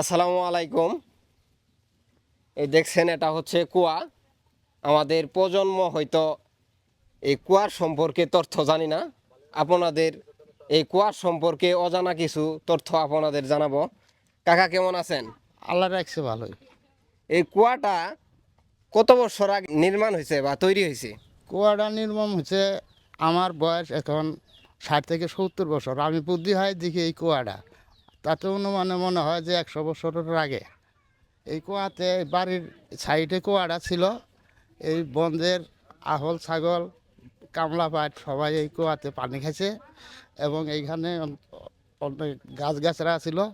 আসসালামু আলাইকুম। এই দেখছেন এটা হচ্ছে কুয়া। আমাদের প্রজন্ম হয়তো এই কুয়ার সম্পর্কে তথ্য জানি না। আপনাদের এই কুয়ার সম্পর্কে অজানা কিছু তথ্য আপনাদের জানাব। কাকা কেমন আছেন? আল্লাহ রাখছে ভালোই। এই কুয়াটা কত বছর আগে নির্মাণ হয়েছে বা তৈরি হয়েছে? কুয়াটা নির্মম হচ্ছে আমার বয়স এখন ষাট থেকে সত্তর বছর। আমি বুদ্ধি হয় দেখি এই কুয়াটা। তাতে অনুমানে মনে হয় যে একশো বছরের আগে। এই কুয়াতে বাড়ির সাইডে কুয়াটা ছিল। এই বন্ধের আহল ছাগল, কামলা পাট, সবাই এই কুয়াতে পানি খাইছে এবং এইখানে অনেক গাছ গাছরা ছিল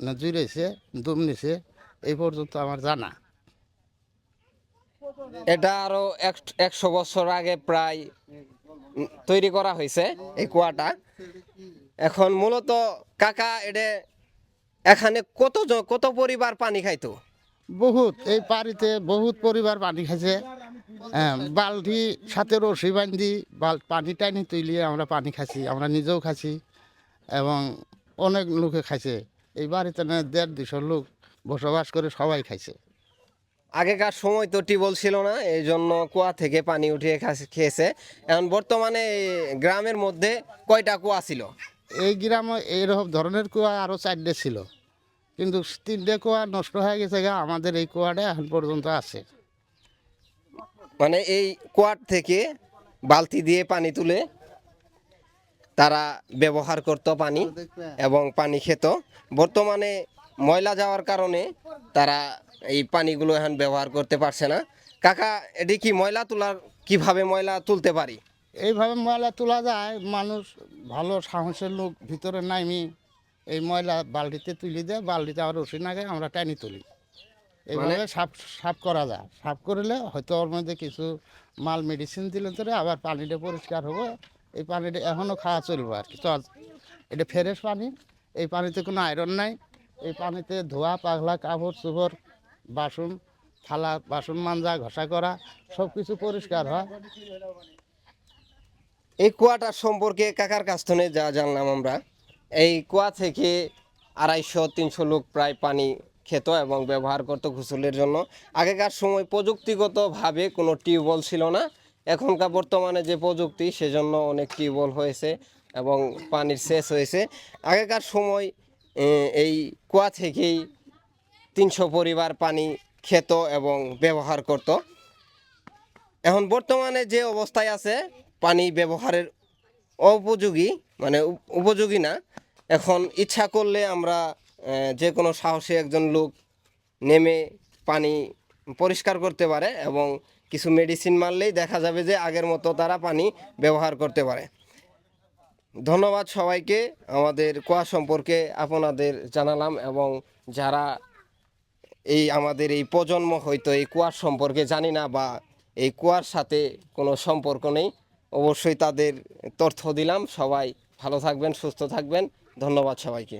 না জুড়েছে দুম নিছে এই পর্যন্ত আমার জানা। এটা আরও এক- একশো বছর আগে প্রায় তৈরি করা হয়েছে এই কুয়াটা। এখন মূলত কাকা এটা এখানে কত কত পরিবার পানি খাইতো? বহুত এই বাড়িতে বহুত পরিবার পানি খাইছে। হ্যাঁ, বালতি সাথে রশি বান্ধি বাল পানি টানি তুলিয়ে আমরা পানি খাইছি আমরা নিজেও খাইছি এবং অনেক লোকে খাইছে। এই বাড়িতে না দেড় দুশো লোক বসবাস করে সবাই খাইছে। আগেকার সময় তো টিউবওয়েল ছিল না এই জন্য কুয়া থেকে পানি উঠিয়ে খেয়েছে। এখন বর্তমানে গ্রামের মধ্যে কয়টা কুয়া ছিল? এই গ্রামে এইরকম ধরনের কুয়া আরও চারটে ছিল। কিন্তু তিনটে কুয়া নষ্ট হয়ে গেছে গা, আমাদের এই কুয়াটা এখন পর্যন্ত আছে। মানে এই কুয়ার থেকে বালতি দিয়ে পানি তুলে তারা ব্যবহার করত পানি এবং পানি খেত। বর্তমানে ময়লা যাওয়ার কারণে তারা এই পানিগুলো এখন ব্যবহার করতে পারছে না। কাকা, এটি কি ময়লা তোলার, কীভাবে ময়লা তুলতে পারি? এইভাবে ময়লা তোলা যায় মানুষ ভালো সাহসের লোক ভিতরে নাইমি এই ময়লা বালতিতে তুলি দেয় বালতিতে আবার রসি নাগে আমরা টানি তুলি। এইভাবে সাফ সাফ করা যায়। সাফ করলে হয়তো ওর মধ্যে কিছু মাল মেডিসিন দিলে তোরে আবার পানিটা পরিষ্কার হবে। এই পানিটা এখনও খাওয়া চলবে আর কি। এটা ফ্রেশ পানি। এই পানিতে কোনো আয়রন নাই। এই পানিতে ধোয়া পাগলা কাপড় চোপড় বাসন থালা বাসন মাঞ্জা ঘষা করা সব কিছু পরিষ্কার হয়। এই কুয়াটার সম্পর্কে কাকার কাছ থেকে যা জানলাম আমরা, এই কুয়া থেকে আড়াইশো, তিনশো লোক প্রায় পানি খেত এবং ব্যবহার করতো গোসলের জন্য। আগেকার সময় প্রযুক্তিগতভাবে কোনো টিউবওয়েল ছিল না, এখনকার বর্তমানে যে প্রযুক্তি সেজন্য অনেক টিউবওয়েল হয়েছে এবং পানির শেষ হয়েছে। আগেকার সময় এই কুয়া থেকেই তিনশো পরিবার পানি খেত এবং ব্যবহার করতো। এখন বর্তমানে যে অবস্থায় আছে পানি ব্যবহারের অপযোগী মানে উপযোগী না। এখন ইচ্ছা করলে আমরা যে কোনো সাহসী একজন লোক নেমে পানি পরিষ্কার করতে পারে এবং কিছু মেডিসিন মারলেই দেখা যাবে যে আগের মতো তারা পানি ব্যবহার করতে পারে। ধন্যবাদ সবাইকে। আমাদের কোয়া সম্পর্কে আপনাদের জানালাম এবং যারা এই আমাদের এই প্রজন্ম হয়তো এই কুয়ার সম্পর্কে জানি না বা এই কুয়ার সাথে কোনো সম্পর্ক নেই অবশ্যই তাদের তথ্য দিলাম। সবাই ভালো থাকবেন সুস্থ থাকবেন। ধন্যবাদ সবাইকে।